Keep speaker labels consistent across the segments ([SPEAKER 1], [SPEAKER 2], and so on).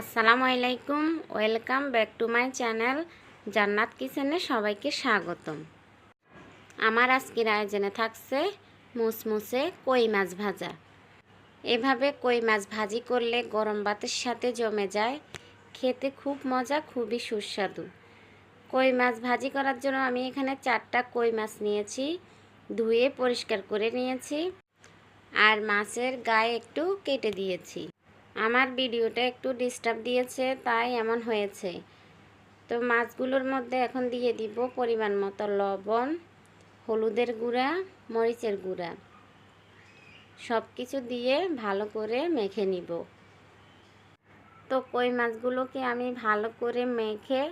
[SPEAKER 1] আসসালামু আলাইকুম, welcome back to my channel Jannat কিচেনে সবাইকে স্বাগতম। আমার আজকের আয়োজনে থাকছে মুসমুসে কই মাছ ভাজা। এভাবে কই মাছ ভাজি করলে গরম ভাতের সাথে জমে যায়, খেতে খুব মজা, খুবই সুস্বাদু। কই মাছ ভাজি করার জন্য আমি এখানে চারটা কই মাছ নিয়েছি, ধুয়ে পরিষ্কার করে নিয়েছি, আর মাছের গায়ে একটু কেটে দিয়েছি। আমার ভিডিওটা একটু ডিস্টার্ব দিয়েছে, তাই এমন হয়েছে। তো মাছগুলোর মধ্যে এখন দিয়ে দিব পরিমাণ মতো লবণ, হলুদের গুঁড়া, মরিচের গুঁড়া। সব কিছু দিয়ে ভালো করে মেখে নিব। তো কই মাছগুলোকে আমি ভালো করে মেখে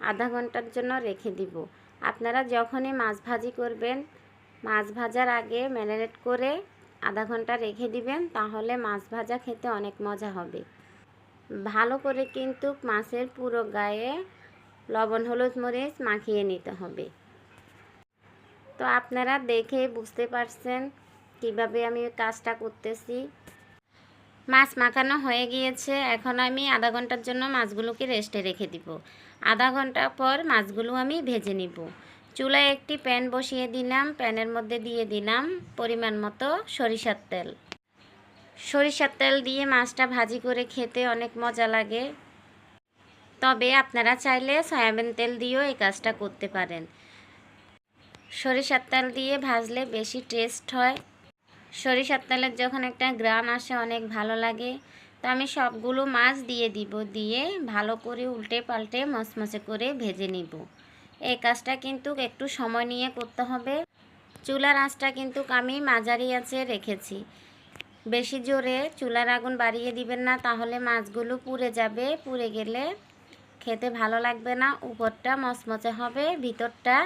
[SPEAKER 1] আধা ঘণ্টার জন্য রেখে দিব। আপনারা যখনই মাছ ভাজি করবেন, মাছ ভাজার আগে ম্যারিনেট করে আধা ঘণ্টা রেখে দিবেন, তাহলে মাছ ভাজা খেতে অনেক মজা হবে। ভালো করে কিন্তু মাছের পুরো গায়ে লবণ, হলুদ, মরিচ মাখিয়ে নিতে হবে। তো আপনারা দেখে বুঝতে পারছেন কীভাবে আমি কাজটা করতেছি। মাছ মাখানো হয়ে গিয়েছে, এখন আমি আধা ঘণ্টার জন্য মাছগুলোকে রেস্টে রেখে দিব। আধা ঘণ্টা পর মাছগুলো আমি ভেজে নিব। চুলায় একটি প্যান বসিয়ে দিলাম। প্যানের মধ্যে দিয়ে দিলাম পরিমাণ মতো সরিষার তেল। সরিষার তেল দিয়ে মাছটা ভাজি করে খেতে অনেক মজা লাগে। তবে আপনারা চাইলে সয়াবিন তেল দিয়েও এই কাজটা করতে পারেন। সরিষার তেল দিয়ে ভাজলে বেশি টেস্ট হয়। সরিষার তেলের যখন একটা গ্রান আসে অনেক ভালো লাগে। তো আমি সবগুলো মাছ দিয়ে দিব, দিয়ে ভালো করে উল্টে পাল্টে মচমচে করে ভেজে নিব। এই কাজটা কিন্তু একটু সময় নিয়ে করতে হবে। চুলার আঁচটা কিন্তু আমি মাঝারি আঁচে রেখেছি। বেশি জোরে চুলার আগুন বাড়িয়ে দিবেন না, তাহলে মাছগুলো পুড়ে যাবে। পুড়ে গেলে খেতে ভালো লাগবে না, উপরটা মচমচে হবে, ভিতরটা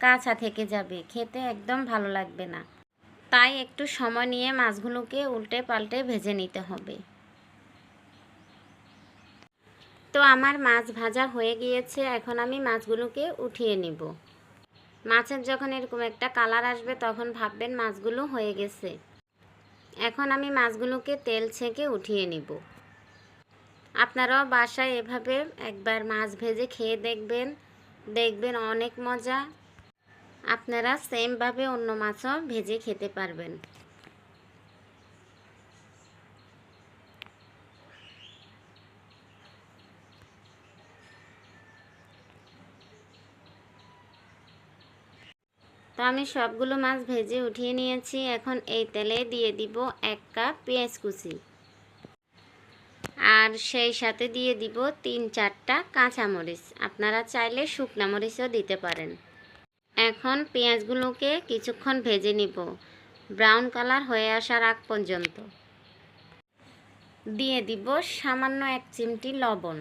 [SPEAKER 1] কাঁচা থেকে যাবে। খেতে একদম ভালো লাগবে না। তাই একটু সময় নিয়ে মাছগুলোকে উল্টে পাল্টে ভেজে নিতে হবে। তো আমার মাছ ভাজা হয়ে গিয়েছে, এখন আমি মাছগুলোকে উঠিয়ে নিব। মাছের যখন এরকম একটা কালার আসবে, তখন ভাববেন মাছগুলো হয়ে গেছে। এখন আমি মাছগুলোকে তেল ছেঁকে উঠিয়ে নিব। আপনারাও বাসায় এভাবে একবার মাছ ভেজে খেয়ে দেখবেন দেখবেন অনেক মজা। আপনারা সেমভাবে অন্য মাছও ভেজে খেতে পারবেন। আমি সবগুলো মাছ ভেজে উঠিয়ে নিয়েছি। এখন এই তেলে দিয়ে দিব এক কাপ পেঁয়াজ কুচি। আর সেই সাথে দিয়ে দিব তিন চারটা কাঁচামরিচ আপনারা চাইলে শুকনা মরিচও দিতে পারেন। এখন পেঁয়াজগুলোকে কিছুক্ষণ ভেজে নিব। ব্রাউন কালার হয়ে আসার আগ পর্যন্ত। দিয়ে দিব সামান্য এক চিমটি লবণ।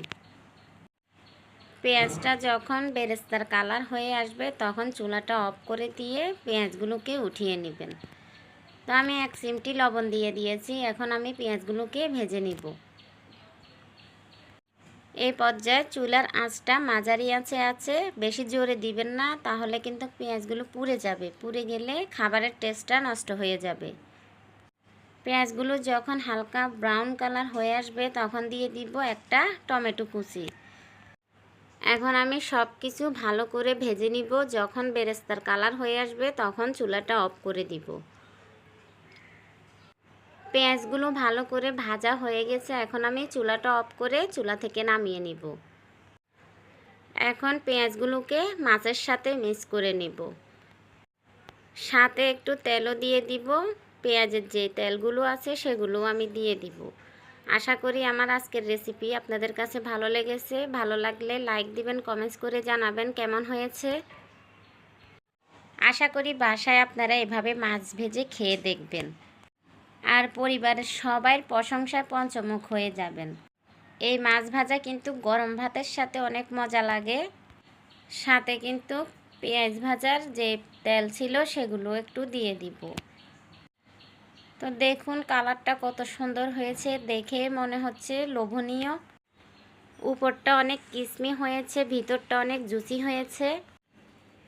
[SPEAKER 1] পেঁয়াজটা যখন বেরেস্তার কালার হয়ে আসবে, তখন চুলাটা অফ করে দিয়ে পেঁয়াজগুলোকে উঠিয়ে নেবেন। তো আমি এক চিমটি লবণ দিয়ে দিয়েছি, এখন আমি পেঁয়াজগুলোকে ভেজে নিব। এই পর্যায়ে চুলার আঁচটা মাঝারি আঁচে আছে, বেশি জোরে দিবেন না, তাহলে কিন্তু পেঁয়াজগুলো পুড়ে যাবে। পুড়ে গেলে খাবারের টেস্টটা নষ্ট হয়ে যাবে। পেঁয়াজগুলো যখন হালকা ব্রাউন কালার হয়ে আসবে, তখন দিয়ে দিব একটা টমেটো কুচি। এখন আমি সব কিছু ভালো করে ভেজে নিব। যখন বেরেস্তার কালার হয়ে আসবে, তখন চুলাটা অফ করে দিব। পেঁয়াজগুলো ভালো করে ভাজা হয়ে গেছে। এখন আমি চুলাটা অফ করে চুলা থেকে নামিয়ে নিব। এখন পেঁয়াজগুলোকে মাছের সাথে মিক্স করে নিব। সাথে একটু তেলও দিয়ে দিব। পেঁয়াজের যে তেলগুলো আছে সেগুলো আমি দিয়ে দিব। আশা করি আমার আজকের রেসিপি আপনাদের কাছে ভালো লেগেছে। ভালো লাগলে লাইক দিবেন কমেন্টস করে জানাবেন কেমন হয়েছে। আশা করি বাসায় আপনারা এভাবে মাছ ভেজে খেয়ে দেখবেন। আর পরিবারের সবাই প্রশংসায় পঞ্চমুখ হয়ে যাবেন। এই মাছ ভাজা কিন্তু গরম ভাতের সাথে অনেক মজা লাগে। সাথে কিন্তু পেঁয়াজ ভাজার যে তেল ছিল সেগুলো একটু দিয়ে দিব। তো দেখুন কালারটা কত সুন্দর হয়েছে, দেখে মনে হচ্ছে লোভনীয়। উপরটা অনেক কিসমি হয়েছে, ভিতরটা অনেক জুসি হয়েছে।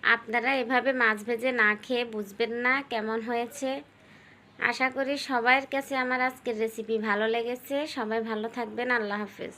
[SPEAKER 1] আপনারা এভাবে মাছ ভেজে না খেয়ে বুঝবেন না কেমন হয়েছে। আশা করি সবার কাছে আমার আজকের রেসিপি ভালো লেগেছে। সবাই ভালো থাকবেন। আল্লাহ হাফেজ।